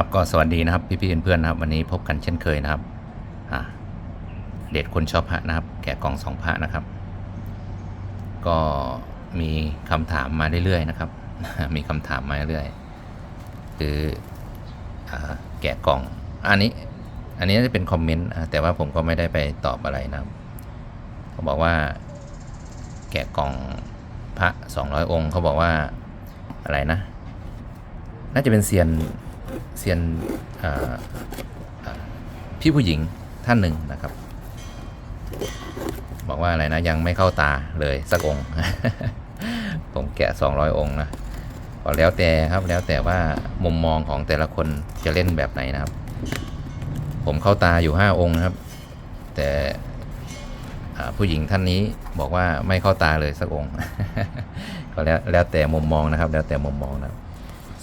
ครับก็สวัสดีนะครับพี่พี่เพื่อนๆนะครับ วันนี้พบกันเช่นเคยนะครับเด็ดคนชอบพระนะครับ แกะกล่องสองพระนะครับ ก็มีคำถามมาเรื่อยๆนะครับ มีคำถามมาเรื่อยๆคืออแกะกล่องอันนี้ อันนี้จะเป็นคอมเมนต์แต่ว่าผมก็ไม่ได้ไปตอบอะไรนะครับเขาบอกว่า แกะกล่องพระสองร้อยองค์เขาบอกว่าอะไรนะ น่าจะเป็นเซียน เซียนพี่ผู้หญิงท่านหนึ่งนะครับ บอกว่าอะไรนะยังไม่เข้าตาเลยสักองค์ ผมแกะ 200 องค์นะก็แล้วแต่ครับแล้วแต่ว่ามุมมองของแต่ละคนจะเล่นแบบไหนนะครับ ผมเข้าตาอยู่ 5 องค์นะครับ แต่ผู้หญิงท่านนี้บอกว่าไม่เข้าตาเลยสักองค์ ก็แล้วแล้วแต่มุมมองนะครับ แล้วแต่มุมมองนะครับ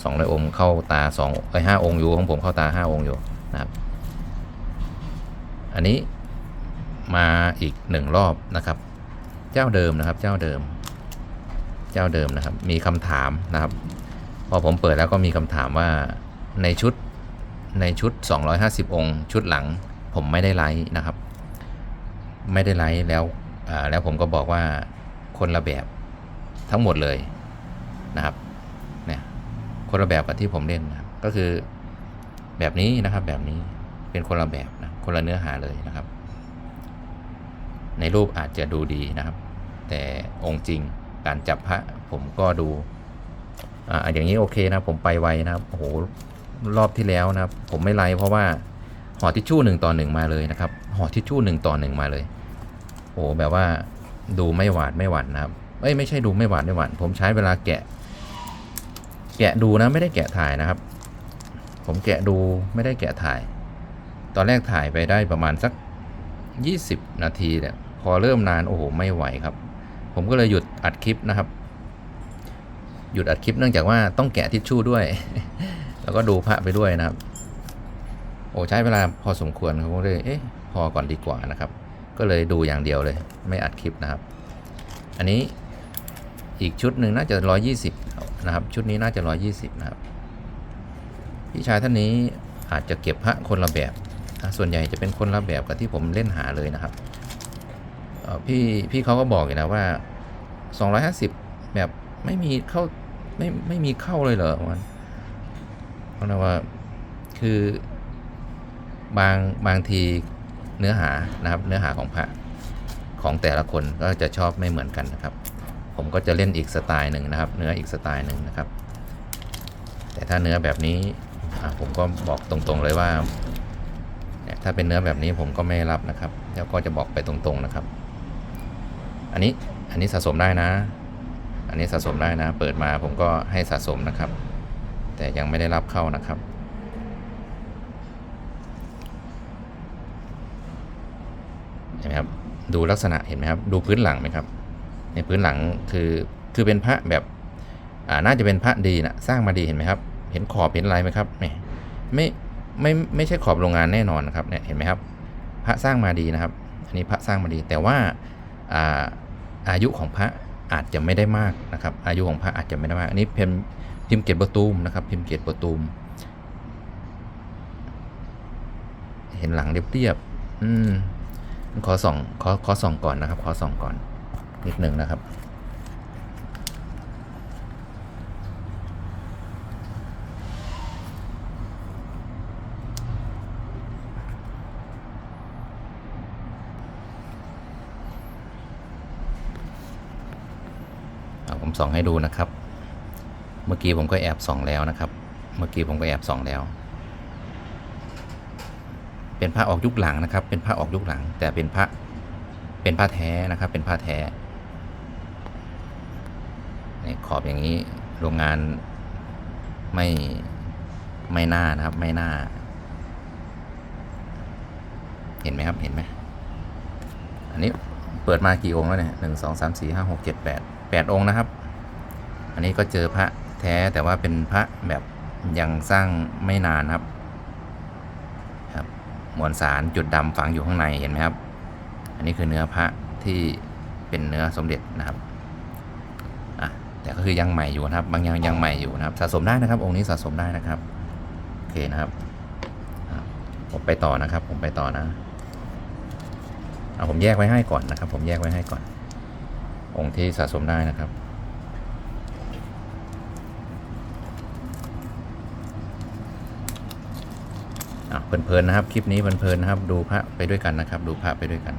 สองร้อยองค์เข้าตาสองไอ้ห้าองค์อยู่ของผมเข้าตาห้าองค์อยู่นะครับ อันนี้มาอีกหนึ่งรอบนะครับ เจ้าเดิมนะครับ เจ้าเดิม เจ้าเดิมนะครับ มีคำถามนะครับ พอผมเปิดแล้วก็มีคำถามว่าในชุดในชุด 250 องค์ ชุดหลังผมไม่ได้ไลฟ์นะครับ ไม่ได้ไลฟ์แล้วแล้วผมก็บอกว่าคนละแบบทั้งหมดเลยนะครับ คนละแบบกับที่ผมเล่นนะครับก็คือแบบนี้นะครับแบบนี้เป็นคนละแบบนะคนละเนื้อหาเลยนะครับ ในรูปอาจจะดูดีนะครับ แต่องค์จริงการจับพระผมก็ดูอ่าอย่างนี้โอเคนะผมไปไวนะครับโอ้โหรอบที่แล้วนะครับ ผมไม่ไลฟ์เพราะว่าห่อทิชชู่หนึ่งต่อหนึ่งมาเลยนะครับห่อทิชชู่หนึ่งต่อหนึ่งมาเลยโอ้แบบว่าดูไม่หวาดไม่หวั่นนะครับเอ้ยไม่ใช่ดูไม่หวาดไม่หวั่นผมใช้เวลาแกะ แกะดูนะไม่ได้แกะถ่ายนะครับ ผมแกะดูไม่ได้แกะถ่าย ตอนแรกถ่ายไปได้ประมาณสัก 20 นาทีเนี่ยพอเริ่มนานโอ้โหไม่ไหวครับ ผมก็เลยหยุดอัดคลิปนะครับ หยุดอัดคลิปเนื่องจากว่าต้องแกะทิชชู่ด้วย แล้วก็ดูพระไปด้วยนะครับ โอ้ใช้เวลาพอสมควรผมก็เลยเอ๊ะพอก่อนดีกว่านะครับ ก็เลยดูอย่างเดียวเลย ไม่อัดคลิปนะครับ อันนี้ อีกชุดหนึ่งน่าจะ120นะครับ ชุดนี้น่าจะ120นะครับ พี่ชายท่านนี้อาจจะเก็บพระคนละแบบนะส่วนใหญ่จะเป็นคนละแบบกับที่ผมเล่นหาเลยนะครับพี่พี่เขาก็บอกอยู่นะว่า 250 แบบไม่มีเข้าไม่ไม่มีเข้าเลยเหรอมันเพราะว่าคือบางบางทีเนื้อหานะครับเนื้อหาของพระของแต่ละคนก็จะชอบไม่เหมือนกันนะครับ ผมก็จะเล่นอีกสไตล์หนึ่งนะครับ เนื้ออีกสไตล์หนึ่งนะครับ แต่ถ้าเนื้อแบบนี้ผมก็บอกตรงๆเลยว่าถ้าเป็นเนื้อแบบนี้ผมก็ไม่รับนะครับ แล้วก็จะบอกไปตรงๆนะครับ อันนี้อันนี้สะสมได้นะ อันนี้สะสมได้นะ เปิดมาผมก็ให้สะสมนะครับ แต่ยังไม่ได้รับเข้านะครับเห็นไหมครับดูลักษณะเห็นไหมครับ ดูพื้นหลังไหมครับ ในพื้นหลังคือคือเป็นพระแบบอ่าน่าจะเป็นพระดีนะสร้างมาดีเห็นไหมครับ เห็นขอบเห็นลายไหมครับไม่ไม่ไม่ไม่ใช่ขอบโรงงานแน่นอนนะครับเนี่ยเห็นไหมครับ พระสร้างมาดีนะครับ อันนี้พระสร้างมาดี แต่ว่าอ่าอายุของพระอาจจะไม่ได้มากนะครับ อายุของพระอาจจะไม่ได้มาก อันนี้พิมพ์พิมเกตประตูมนะครับ พิมพ์เกตประตูม เห็นหลังเรียบๆอืมขอส่องขอขอส่องก่อนนะครับ ขอส่องก่อน นิดหนึ่งนะครับเอาผมส่องให้ดูนะครับ เมื่อกี้ผมก็แอบส่องแล้วนะครับ เมื่อกี้ผมก็แอบส่องแล้วเป็นพระออกยุคหลังนะครับ เป็นพระออกยุคหลัง แต่เป็นพระ เป็นผ้าแท้นะครับ เป็นผ้าแท้ นี่ขอบอย่างนี้โรงงานไม่ไม่น่านะครับ ไม่น่า เห็นไหมครับเห็นไหมอันนี้เปิดมากี่องค์แล้วเนี่ยหนึ่งสองสามสี่ห้าหกเจ็ดแปดแปดองค์นะครับ อันนี้ก็เจอพระแท้แต่ว่าเป็นพระแบบยังสร้างไม่นานครับ ครับมวลสารจุดดำฝังอยู่ข้างในเห็นไหมครับ อันนี้คือเนื้อพระที่เป็นเนื้อสมเด็จนะครับ แต่ก็คือยังใหม่อยู่นะครับ บางอย่างยังใหม่อยู่นะครับ สะสมได้นะครับ องค์นี้สะสมได้นะครับ โอเคนะครับ ผมไปต่อนะครับ ผมไปต่อนะเอาผมแยกไว้ให้ก่อนนะครับ ผมแยกไว้ให้ก่อน องค์ที่สะสมได้นะครับอะเพลินๆนะครับ คลิปนี้เพลินๆนะครับ ดูพระไปด้วยกันนะครับ ดูพระไปด้วยกัน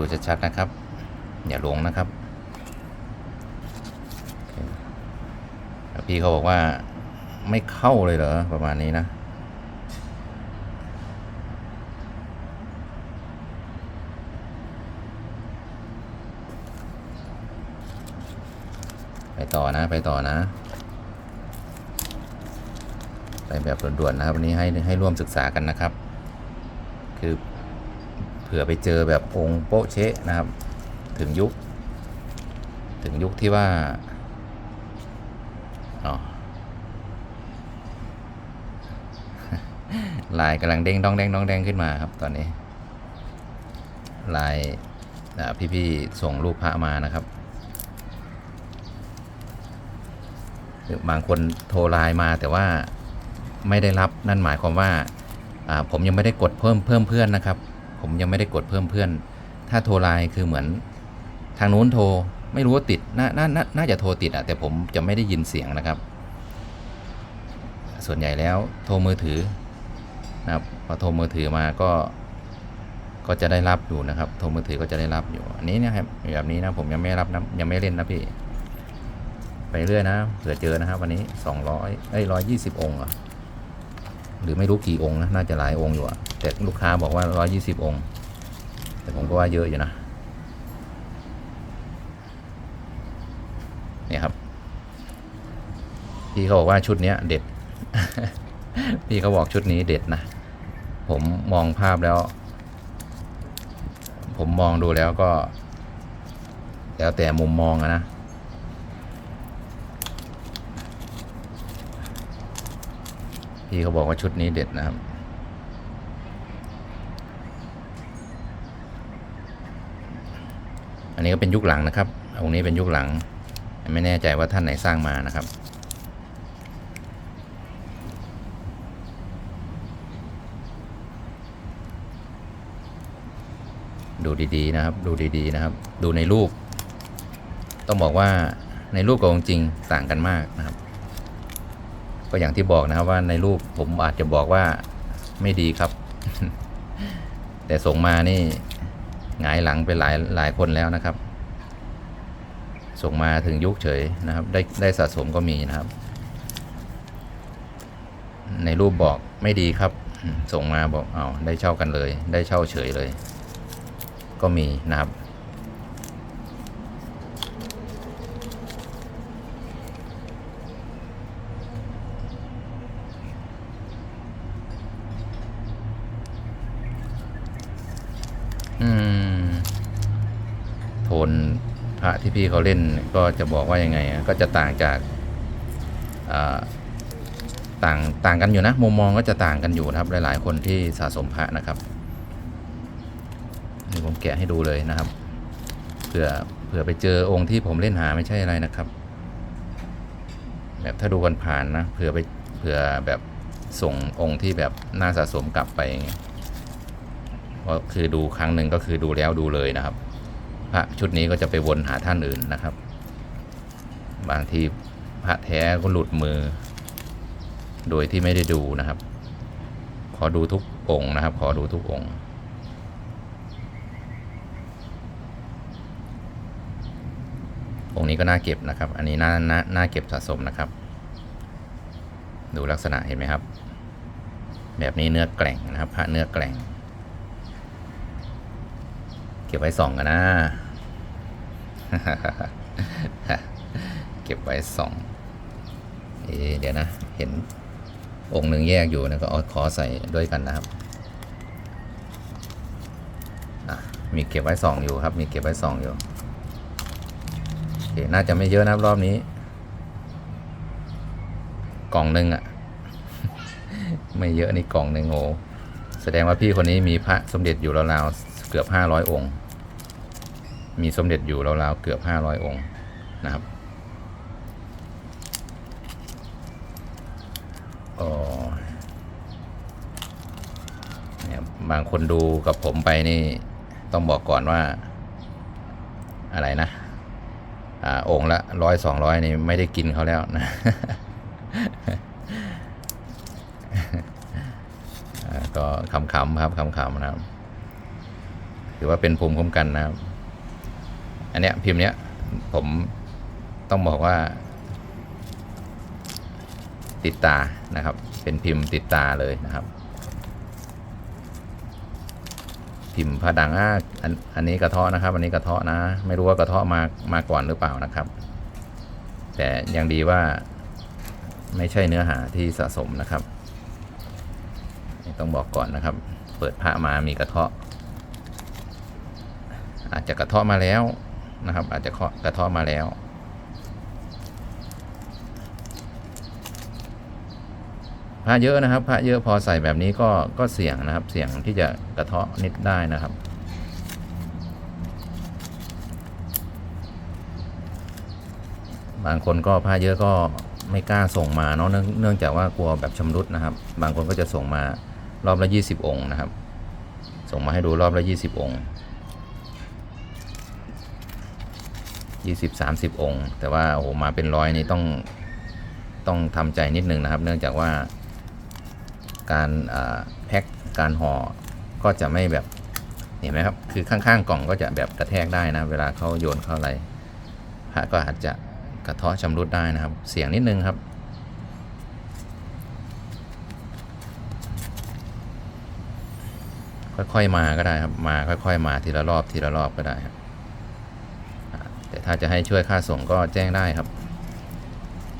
ดูชัดๆนะครับ อย่าหลงนะครับ พี่เขาบอกว่าไม่เข้าเลยเหรอ ประมาณนี้นะไปต่อนะไปต่อนะ ไปแบบด่วนๆนะครับ วันนี้ให้ให้ร่วมศึกษากันนะครับ คือ ผื่อไปเจอแบบองค์โป๊ะเชะนะครับ ถึงยุค ถึงยุคที่ว่าลายกำลังเด้งดองแดงดองแดงขึ้นมาครับตอนนี้ ลายอ่พี่ๆส่งรูปพระมานะครับบางคนโทรไลน์มาแต่ว่าไม่ได้รับนั่นหมายความว่าอ่าผมยังไม่ได้กดเพิ่มเพิ่มเพื่อนนะครับ ผมยังไม่ได้กดเพิ่มเพื่อน ถ้าโทรไลน์คือเหมือน ทางนู้นโทรไม่รู้ว่าติดน่านานาน่าจะโทรติดอะแต่ผมจะไม่ได้ยินเสียงนะครับ ส่วนใหญ่แล้วโทรมือถือนะครับพอโทรมือถือมาก็ก็จะได้รับอยู่นะครับ โทรมือถือก็จะได้รับอยู่ อันนี้นะครับแบบนี้นะผมยังไม่รับนะยังไม่เล่นนะพี่ ไปเรื่อยนะเผื่อเจอนะครับ วันนี้สองร้อยเอ้ยร้อยยี่สิบองค์เหรอะ หรือไม่รู้กี่องค์นะน่าจะหลายองค์อยู่อะแต่ลูกค้าบอกว่าร้อยยี่สิบองค์ แต่ผมก็ว่าเยอะอยู่นะเนี่ยครับ พี่เขาบอกว่าชุดนี้เด็ด พี่เขาบอกชุดนี้เด็ดนะ ผมมองภาพแล้ว ผมมองดูแล้วก็ แล้วแต่มุมมองอะนะ พี่เขาบอกว่าชุดนี้เด็ดนะครับ อันนี้ก็เป็นยุคหลังนะครับองค์นี้เป็นยุคหลัง ไม่แน่ใจว่าท่านไหนสร้างมานะครับ ดูดีๆนะครับ ดูดีๆนะครับ ดูในรูป ต้องบอกว่าในรูปกับองค์จริงต่างกันมากนะครับ ก็อย่างที่บอกนะครับว่าในรูปผมอาจจะบอกว่าไม่ดีครับ แต่ส่งมานี่หงายหลังไปหลายหลายคนแล้วนะครับ ส่งมาถึงยุคเฉยนะครับ ได้ได้สะสมก็มีนะครับ ในรูปบอกไม่ดีครับ ส่งมาบอกเอาได้เช่ากันเลย ได้เช่าเฉยเลย ก็มีนะครับ อืม โทนพระ ที่พี่เขาเล่นก็จะบอกว่ายังไงก็จะต่างจากต่างต่างกันอยู่นะมุมมองก็จะต่างกันอยู่นะครับ หลาย ๆ คนที่สะสมพระนะครับนี่ผมแกะให้ดูเลยนะครับเผื่อเผื่อไปเจอองค์ที่ผมเล่นหาไม่ใช่อะไรนะครับ แบบถ้าดูกันผ่านนะเผื่อไปเผื่อแบบส่งองค์ที่แบบน่าสะสมกลับไปอย่างเงี้ยเพราะคือดูครั้งหนึ่งก็คือดูแล้วดูเลยนะครับ พระชุดนี้ก็จะไปวนหาท่านอื่นนะครับ บางทีพระแท้ก็หลุดมือ โดยที่ไม่ได้ดูนะครับ ขอดูทุกองค์นะครับ ขอดูทุกองค์องค์นี้ก็น่าเก็บนะครับ อันนี้น่าน่าน่าเก็บสะสมนะครับ ดูลักษณะเห็นไหมครับ แบบนี้เนื้อแกร่งนะครับ พระเนื้อแกร่ง เก็บไว้ส่องกันนะ เก็บไว้สองเอเดี๋ยวนะ เห็นองค์หนึ่งแยกอยู่นะก็เอาขอใส่ด้วยกันนะครับมีเก็บไว้สองอยู่ครับ มีเก็บไว้สองอยู่โอเคน่าจะไม่เยอะนะรอบนี้ กล่องหนึ่งอะไม่เยอะนี่กล่องหนึ่งโอแสดงว่าพี่คนนี้มีพระสมเด็จอยู่ราวๆเกือบห้าร้อยองค์ มีสมเด็จอยู่ราวๆเกือบ 500 องค์นะครับเนี่ยบางคนดูกับผมไปนี่ต้องบอกก่อนว่าอะไรนะอ่าองค์ละร้อยสองร้อยนี่ไม่ได้กินเขาแล้วนะก็ขำๆครับขำๆนะครับถือว่าเป็นภูมิคุ้มกันนะครับ อันเนี้ยพิมพ์เนี้ยผมต้องบอกว่า ติดตานะครับ เป็นพิมพ์ติดตาเลยนะครับ พิมพ์ผ้าดังอะอันอันนี้กระเทาะนะครับ อันนี้กระเทาะนะ ไม่รู้ว่ากระเทาะมามาก่อนหรือเปล่านะครับ แต่ยังดีว่าไม่ใช่เนื้อหาที่สะสมนะครับต้องบอกก่อนนะครับ เปิดพระมามีกระเทาะ อาจจะกระเทาะมาแล้ว นะครับ อาจจะกระเทาะมาแล้ว พระเยอะนะครับ พระเยอะพอใส่แบบนี้ก็ก็เสี่ยงนะครับ เสี่ยงที่จะกระเทาะนิดได้นะครับบางคนก็ผ้าเยอะก็ไม่กล้าส่งมาเนาะเนื่องจากว่ากลัวแบบชำรุดนะครับ บางคนก็จะส่งมารอบละยี่สิบองค์นะครับ ส่งมาให้ดูรอบละยี่สิบองค์ ยี่สิบสามสิบองค์ แต่ว่าโอ้โหมาเป็นร้อยนี่ต้องต้องทำใจนิดนึงนะครับ เนื่องจากว่า การแพ็คการห่อก็จะไม่แบบเห็นไหมครับ คือข้างๆกล่องก็จะแบบกระแทกได้นะ เวลาเขาโยนเข้าอะไรพระก็อาจจะกระเทาะชำรุดได้นะครับ เสียงนิดนึงครับ ค่อยๆมาก็ได้ครับ มาค่อย ๆ มาทีละรอบทีละรอบก็ได้ครับ ถ้าจะให้ช่วยค่าส่งก็แจ้งได้ครับ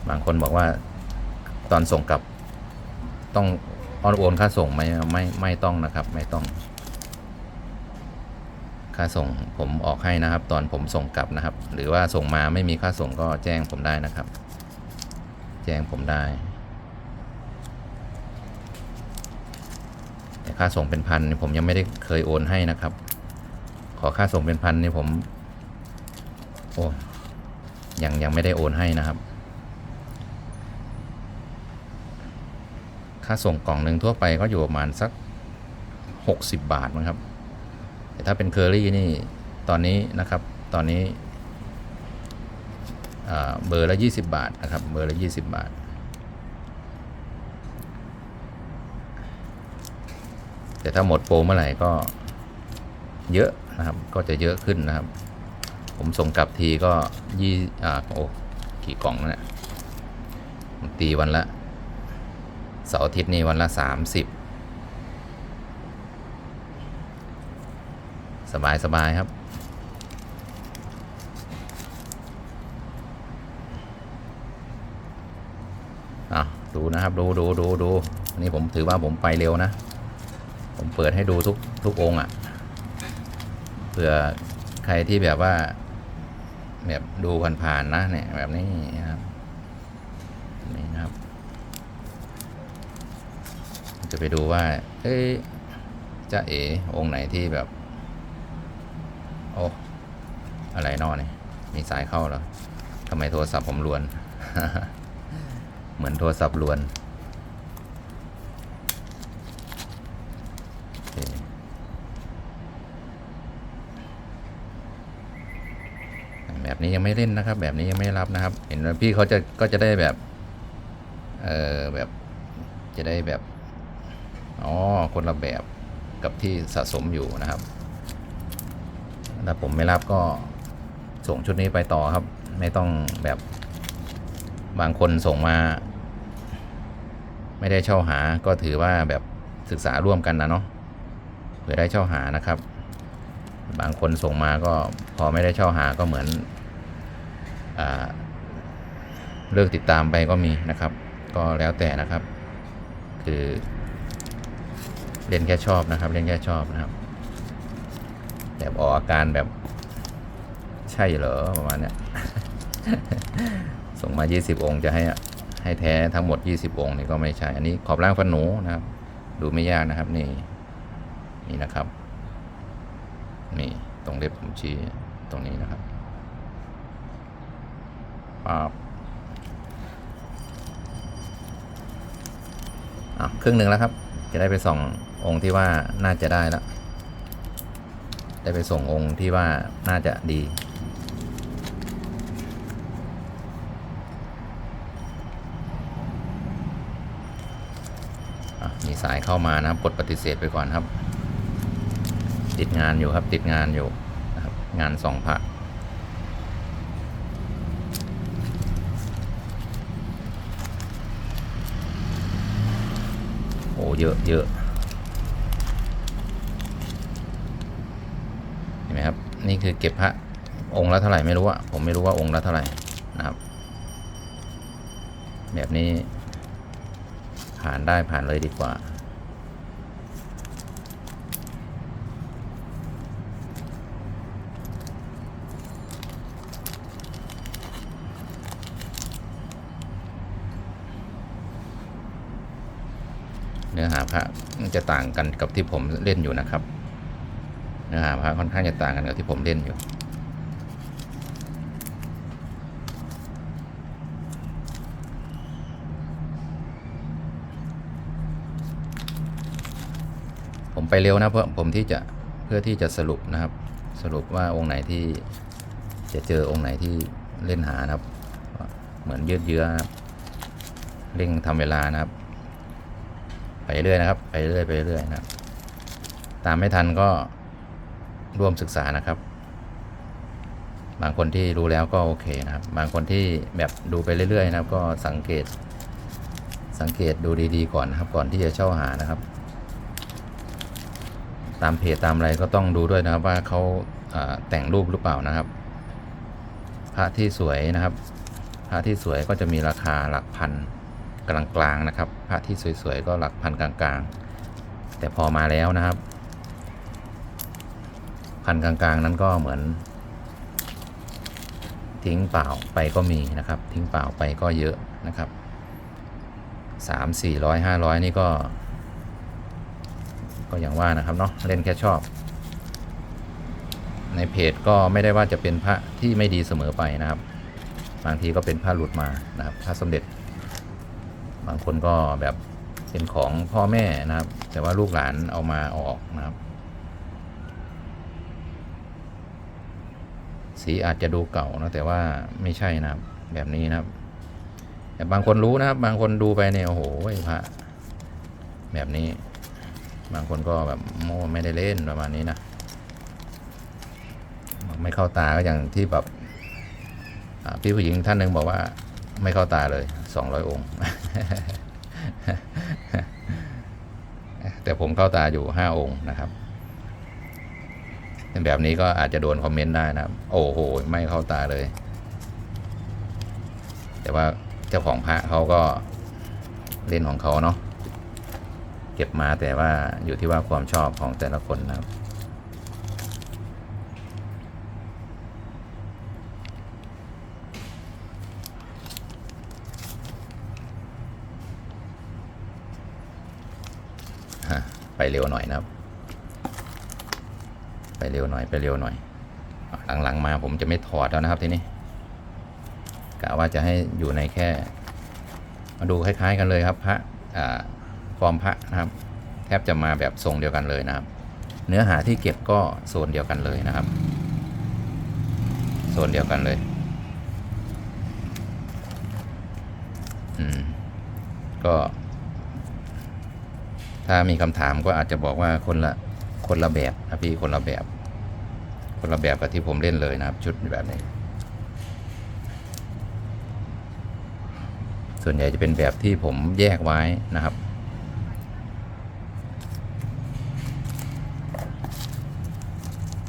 บางคนบอกว่าตอนส่งกลับต้องออนโอนค่าส่งไหมไม่ไม่ต้องนะครับ ไม่ต้อง ค่าส่งผมออกให้นะครับ ตอนผมส่งกลับนะครับ หรือว่าส่งมาไม่มีค่าส่งก็แจ้งผมได้นะครับ แจ้งผมได้แต่ค่าส่งเป็นพันผมยังไม่ได้เคยโอนให้นะครับ ขอค่าส่งเป็นพันนี่ผม อ้ยังยังไม่ได้โอนให้นะครับ ค่าส่งกล่องหนึ่งทั่วไปก็อยู่ประมาณสัก 60 บาทมั้งครับ แต่ถ้าเป็นเคอรี่นี่ตอนนี้นะครับ ตอนนี้เบอร์ละ 20 บาทนะครับ เบอร์ละ 20 บาท แต่ถ้าหมดโปรเมื่อไหร่ก็เยอะนะครับ ก็จะเยอะขึ้นนะครับ ผมส่งกลับทีก็ยี่อ่าโอ้กี่กล่องแล้วเนี่ยตีวันละเสาร์อาทิตย์นี่วันละสามสิบสบายสบายครับ อะ ดูนะครับ ดูดูดูดูอันนี้ผมถือว่าผมไปเร็วนะ ผมเปิดให้ดูทุกทุกองอะ่ะ เผื่อใครที่แบบว่า แบบดูผ่านๆนะเนี่ยแบบนี้นะครับนี่นะครับ จะไปดูว่าเอ้ยจะเอ๋องค์ไหนที่แบบ โอ้อะไรนอเนี่ยมีสายเข้าเหรอทำไมโทรศัพท์ผมรวน เหมือนโทรศัพท์รวนโอเคแบบ นี้ยังไม่เล่นนะครับ แบบนี้ยังไม่รับนะครับ เห็นว่าพี่เขาจะก็จะได้แบบ เออแบบจะได้แบบอ๋อคนละแบบกับที่สะสมอยู่นะครับถ้าผมไม่รับก็ส่งชุดนี้ไปต่อครับ ไม่ต้องแบบบางคนส่งมา ไม่ได้เช่าหาก็ถือว่าแบบศึกษาร่วมกันนะเนาะเผื่อได้เช่าหานะครับ บางคนส่งมาก็พอไม่ได้เช่าหาก็เหมือน เลิกติดตามไปก็มีนะครับ ก็แล้วแต่นะครับ คือเล่นแค่ชอบนะครับ เล่นแค่ชอบนะครับ แบบออกอาการแบบใช่เหรอประมาณเนี้ยส่งมา 20 องค์จะให้ให้แท้ทั้งหมด 20 องค์นี่ก็ไม่ใช่ อันนี้ขอบล่างฟันหนูนะครับ ดูไม่ยากนะครับนี่นี่นะครับ นี่ตรงเล็บผมชี้ตรงนี้นะครับ ปั๊บอะครึ่งหนึ่งแล้วครับ จะได้ไปส่ององค์ที่ว่าน่าจะได้แล้ว ได้ไปส่งองค์ที่ว่าน่าจะดีมีสายเข้ามานะครับกดปฏิเสธไปก่อนครับ ติดงานอยู่ครับติดงานอยู่นะครับ งานสองพระ เยอะเยอะเห็นไหมครับ นี่คือเก็บพระองค์ละเท่าไหร่ไม่รู้อะผมไม่รู้ว่าองค์ละเท่าไหร่นะครับ แบบนี้ผ่านได้ผ่านเลยดีกว่า เนื้อหาพระ จะต่างกันกับที่ผมเล่นอยู่นะครับเนื้อหาพระค่อนข้างจะต่างกันกับที่ผมเล่นอยู่ ผมไปเร็วนะเพื่อผมที่จะเพื่อที่จะสรุปนะครับ สรุปว่าองค์ไหนที่จะเจอองค์ไหนที่เล่นหานะครับ เหมือนยืดเยื้อครับเร่งทำเวลานะครับ ไปเรื่อยนะครับ ไปเรื่อยไปเรื่อยนะครับตามไม่ทันก็ร่วมศึกษานะครับ บางคนที่รู้แล้วก็โอเคนะครับ บางคนที่แบบดูไปเรื่อยๆนะครับ ก็สังเกต สังเกตดูดีๆก่อนนะครับ ก่อนที่จะเช่าหานะครับ ตามเพจตามอะไรก็ต้องดูด้วยนะครับว่าเขาาแต่งรูปหรือเปล่านะครับ พระที่สวยนะครับ พระที่สวยก็จะมีราคาหลักพัน กลางๆนะครับ พระที่สวยๆก็หลักพันกลางๆ แต่พอมาแล้วนะครับ พันกลางๆนั้นก็เหมือน ทิ้งเปล่าไปก็มีนะครับ ทิ้งเปล่าไปก็เยอะนะครับสามสี่ร้อยห้าร้อยนี่ก็ ก็อย่างว่านะครับเนาะเล่นแค่ชอบ ในเพจก็ไม่ได้ว่าจะเป็นพระที่ไม่ดีเสมอไปนะครับบางทีก็เป็นพระหลุดมานะครับพระสมเด็จ บางคนก็แบบเป็นของพ่อแม่นะครับ แต่ว่าลูกหลานเอามาออกนะครับ สีอาจจะดูเก่านะแต่ว่าไม่ใช่นะครับ แบบนี้นะครับ แต่บางคนรู้นะครับ บางคนดูไปเนี่ยโอ้โหพระแบบนี้ บางคนก็แบบโมไม่ได้เล่นประมาณนี้นะไม่เข้าตาก็อย่างที่แบบพี่ผู้หญิงท่านหนึ่งบอกว่าไม่เข้าตาเลยสองร้อยองค์ แต่ผมเข้าตาอยู่ห้าองค์นะครับแบบนี้ก็อาจจะโดนคอมเมนต์ได้นะครับ โอ้โห ไม่เข้าตาเลย แต่ว่าเจ้าของพระเขาก็เล่นของเขาเนาะ เก็บมาแต่ว่าอยู่ที่ว่าความชอบของแต่ละคนนะครับ ฮะ ไปเร็วหน่อยนะครับ ไปเร็วหน่อยไปเร็วหน่อย หลังๆมาผมจะไม่ถอดแล้วนะครับทีนี้กะว่าจะให้อยู่ในแค่ มาดูคล้าย ๆ กันเลยครับพระฟอร์มพระนะครับ แทบจะมาแบบทรงเดียวกันเลยนะครับ เนื้อหาที่เก็บก็โซนเดียวกันเลยนะครับโซนเดียวกันเลยอืมก็ ถ้ามีคำถามก็อาจจะบอกว่าคนละคนละแบบนะพี่คนละแบบ คนละแบบกับที่ผมเล่นเลยนะครับ ชุดแบบนี้ ส่วนใหญ่จะเป็นแบบที่ผมแยกไว้นะครับ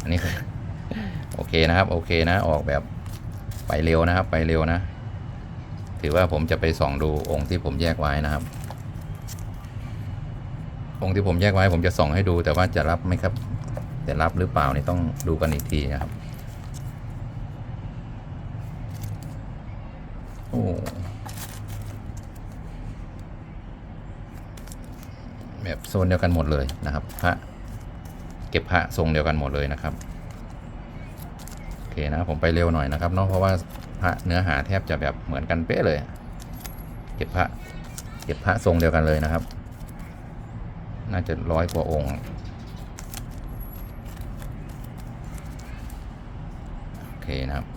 อันนี้คือโอเคนะครับ โอเคนะ ออกแบบไปเร็วนะครับ ไปเร็วนะ ถือว่าผมจะไปส่องดูองค์ที่ผมแยกไว้นะครับ องค์ที่ผมแยกไว้ผมจะส่องให้ดู แต่ว่าจะรับไหมครับจะรับหรือเปล่านี่ต้องดูกันอีกทีนะครับ โอ้แบบโซนเดียวกันหมดเลยนะครับพระเก็บพระทรงเดียวกันหมดเลยนะครับโอเคนะผมไปเร็วหน่อยนะครับเนาะเพราะว่าพระเนื้อหาแทบจะแบบเหมือนกันเป๊ะเลย เก็บพระเก็บพระทรงเดียวกันเลยนะครับ น่าจะร้อยกว่าองค์ โอเคนะครับ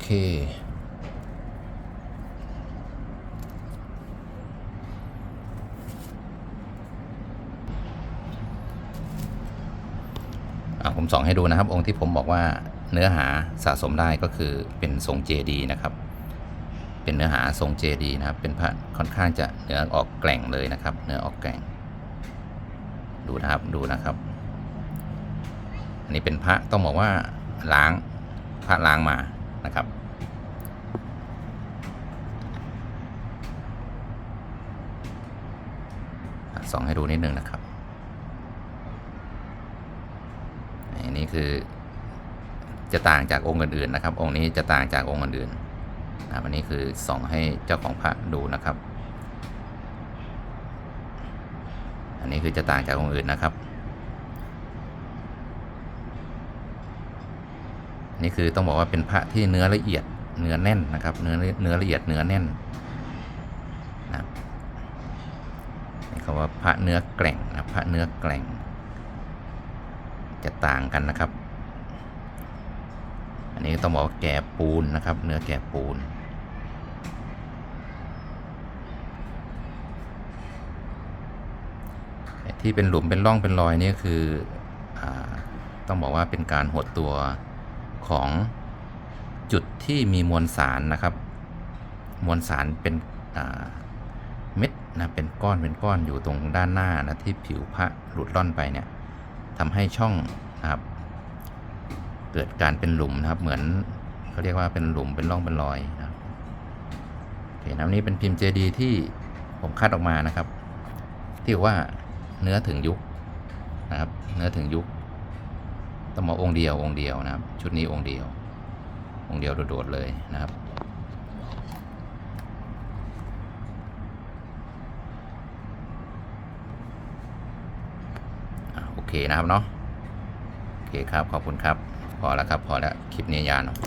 เคอะผมส่องให้ดูนะครับ องค์ที่ผมบอกว่าเนื้อหาสะสมได้ก็คือเป็นทรงเจดีนะครับ เป็นเนื้อหาทรงเจดีนะครับ เป็นพระค่อนข้างจะเนื้อออกแกร่งเลยนะครับ เนื้อออกแกร่ง ดูนะครับดูนะครับ อันนี้เป็นพระต้องบอกว่าล้างพระล้างมา นะครับ ส่องให้ดูนิดนึงนะครับ อันนี้คือจะต่างจากองค์อื่นๆนะครับ องค์นี้จะต่างจากองค์อื่นๆนะอันนี้คือส่องให้เจ้าของพระดูนะครับ อันนี้คือจะต่างจากองค์อื่นนะครับ นี่คือต้องบอกว่าเป็นพระที่เนื้อละเอียดเนื้อแน่นนะครับ เนื้อเนื้อละเอียดเนื้อแน่นนะครับนี่เขาว่าพระเนื้อแกร่งนะพระเนื้อแกร่ง จะต่างกันนะครับ อันนี้ต้องบอกว่าแก่ปูนนะครับ เนื้อแก่ปูนที่เป็นหลุมเป็นร่องเป็นรอยนี่คืออต้องบอกว่าเป็นการหดตัว ของจุดที่มีมวลสารนะครับ มวลสารเป็นเม็ดนะเป็นก้อนเป็นก้อนอยู่ตรงด้านหน้านะที่ผิวพระหลุดล่อนไปเนี่ยทำให้ช่องนะครับ เกิดการเป็นหลุมนะครับ เหมือนเขาเรียกว่าเป็นหลุมเป็นร่องเป็นรอยนะโอเคนะนี่เป็นพิมพ์เจดีที่ผมคัดออกมานะครับ ที่ว่าเนื้อถึงยุคนะครับ เนื้อถึงยุค ต้องมาองค์เดียวองค์เดียวนะครับ ชุดนี้องค์เดียว องค์เดียวโดดๆเลยนะครับโอเคนะครับเนาะโอเคครับขอบคุณครับ พอแล้วครับพอแล้วคลิปนี้ยาวหนอย